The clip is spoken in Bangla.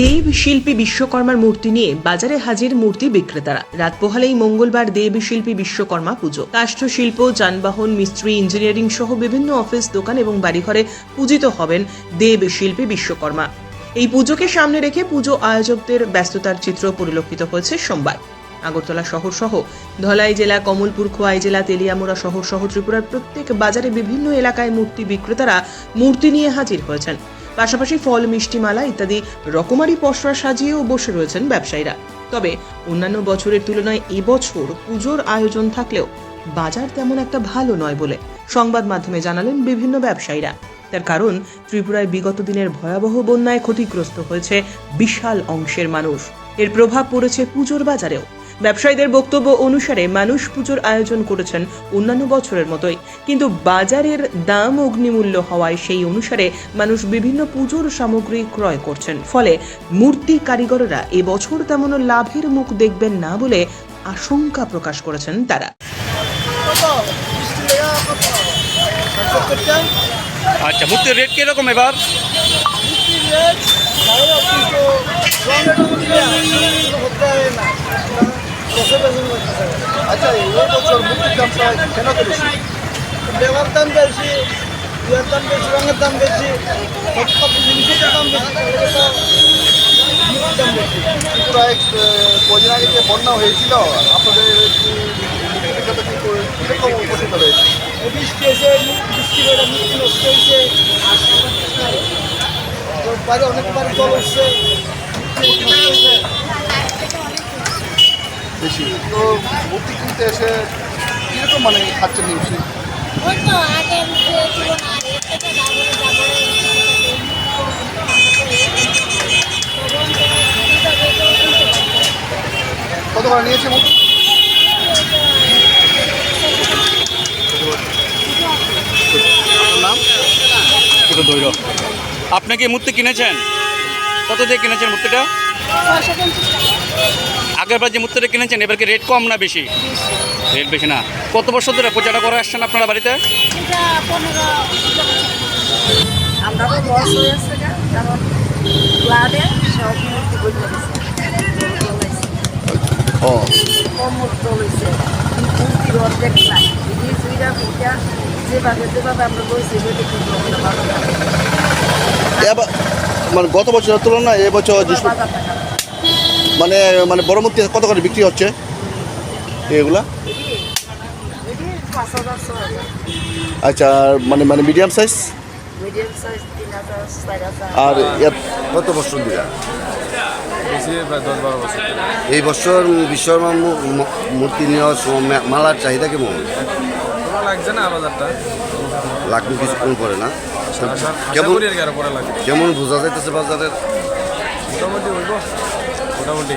দেব শিল্পী বিশ্বকর্মার মূর্তি নিয়ে বাজারে হাজির মূর্তি বিক্রেতারা। রাত পোহালেই মঙ্গলবার দেব শিল্পী বিশ্বকর্মা পুজো। কাষ্ঠ শিল্প যানবাহন, মিস্ত্রি, ইঞ্জিনিয়ারিং সহ বিভিন্ন অফিস, দোকান এবং বাড়িঘরে পূজিত হবেন দেব শিল্পী বিশ্বকর্মা। এই পুজোকে সামনে রেখে পুজো আয়োজকদের ব্যস্ততার চিত্র পরিলক্ষিত হয়েছে সোমবার। আগরতলা শহর সহ ধলাই জেলা, কমলপুর, খোয়াই জেলা, তেলিয়ামুড়া শহর সহ ত্রিপুরার প্রত্যেক বাজারে বিভিন্ন এলাকায় মূর্তি বিক্রেতারা মূর্তি নিয়ে হাজির হয়েছেন। পাশাপাশি ফল মিষ্টি মালা ইত্যাদি রকমারি পসরা সাজিয়েও বসে রয়েছেন ব্যবসায়ীরা। তবে অন্যান্য বছরের তুলনায় এবছর পুজোর আয়োজন থাকলেও বাজার তেমন একটা ভালো নয় বলে সংবাদ মাধ্যমে জানালেন বিভিন্ন ব্যবসায়ীরা। তার কারণ, ত্রিপুরায় বিগত দিনের ভয়াবহ বন্যায় ক্ষতিগ্রস্ত হয়েছে বিশাল অংশের মানুষ। এর প্রভাব পড়েছে পুজোর বাজারেও। ব্যবসায়ীদের বক্তব্য অনুসারে মানুষ পুজোর আয়োজন করেছেন অন্যান্য বছরের মতোই। কিন্তু বাজারের দাম অগ্নিমূল্য হওয়ায় সেই অনুসারে মানুষ বিভিন্ন পুজোর সামগ্রী ক্রয় করছেন। ফলে মূর্তি কারিগররা এবছর তেমন লাভের মুখ দেখবেন না বলে আশঙ্কা প্রকাশ করেছেন তারা। আচ্ছা মূর্তির রেট কীরকম এবার মিষ্টি রেট ভালো কিন্তু রঙের মধ্যে হতে হয় না বছর বছর করতেছে আচ্ছা এই বছর মুক্তির দামটা কেন বেশি দেওয়ার দাম বেশি ইয়ের দাম বেশি রঙের দাম বেশি সব সব জিনিসের দাম বেশি দাম বেশি। ত্রিপুরায় আহ, কদিন আগে যে বন্যা হয়েছিল আপনাদের কীরকম উপস্থিত হয়েছে বৃষ্টি এসে বৃষ্টি বেড়ে মিষ্টি নষ্ট হয়েছে বাইরে অনেকবার জল উঠছে হয়েছে। বেশি। তো মূর্তি কিনতে এসে কীরকম মানে খাচ্ছেন ওই তো ডাবলে কত করে নিয়েছে মূর্তি আপনার নাম? আপনি কি মূর্তি কিনেছেন? কত দিয়ে কিনেছেন মূর্তিটা আগের বার যে মূর্তিটা কিনেছেন এবার কি রেট কম না বেশি? রেট বেশি না। কত বছর ধরে পূজাটা করে আসছেন আপনারা বাড়িতে? ও। মানে গত বছরের তুলনায় এবছর মানে মানে বড় মূর্তি কত করে বিক্রি হচ্ছে? এগুলা? আচ্ছা আর মানে মানে মিডিয়াম সাইজ আর কত বছর ধরে? বেশি প্রায় দশ বারো বছর এই বছর বিশ্বকর্মা মূর্তি নেওয়ার মালার চাহিদা কেমন? লাগছে না? বাজারটা লাগবে কিছু কম করে না কেমন কেমন বোঝা যাইতেছে বাজারের? মোটামুটি মোটামুটি